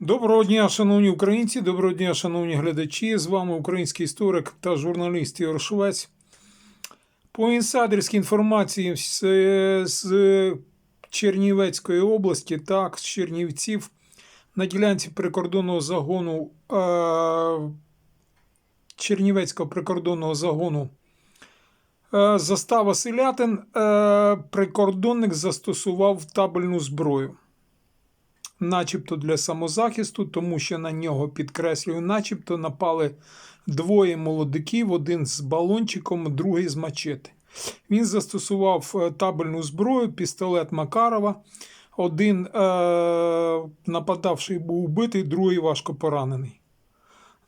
Доброго дня, шановні українці, доброго дня, шановні глядачі. З вами український історик та журналіст Ігор Швець. По інсайдерській інформації з, Чернівецької області, так, з Чернівців, на ділянці прикордонного загону е, Чернівецького прикордонного загону е, застава селятин, е, прикордонник застосував табельну зброю начебто для самозахисту, тому що на нього підкреслюю, начебто напали двоє молодиків, один з балончиком, другий з мачети. Він застосував е, табельну зброю, пістолет Макарова. Один е- нападавший був убитий, другий важко поранений.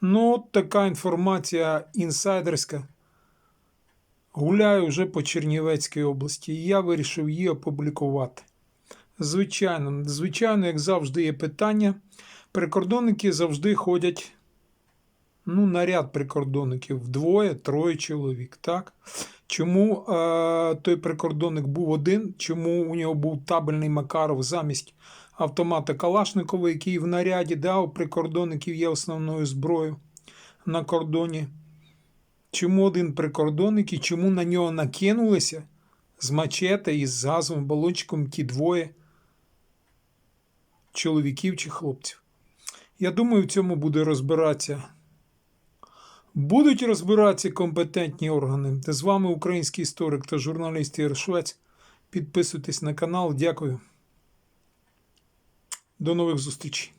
Ну, от така інформація інсайдерська. Гуляю вже по Чернівецькій області, і я вирішив її опублікувати. Звичайно, звичайно, як завжди, є питання. Прикордонники завжди ходять. Ну, наряд прикордонників двоє, троє чоловік. так? Чому е, той прикордонник був один? Чому у нього був табельний Макаров замість автомата Калашникова, який в наряді да, у прикордонників є основною зброєю на кордоні? Чому один прикордонник і чому на нього накинулися з мачете і з газовим балончиком ті двоє? Чоловіків чи хлопців. Я думаю, в цьому буде розбиратися. Будуть розбиратися компетентні органи. З вами український історик та журналіст Ігор Швець. Підписуйтесь на канал. Дякую. До нових зустрічей.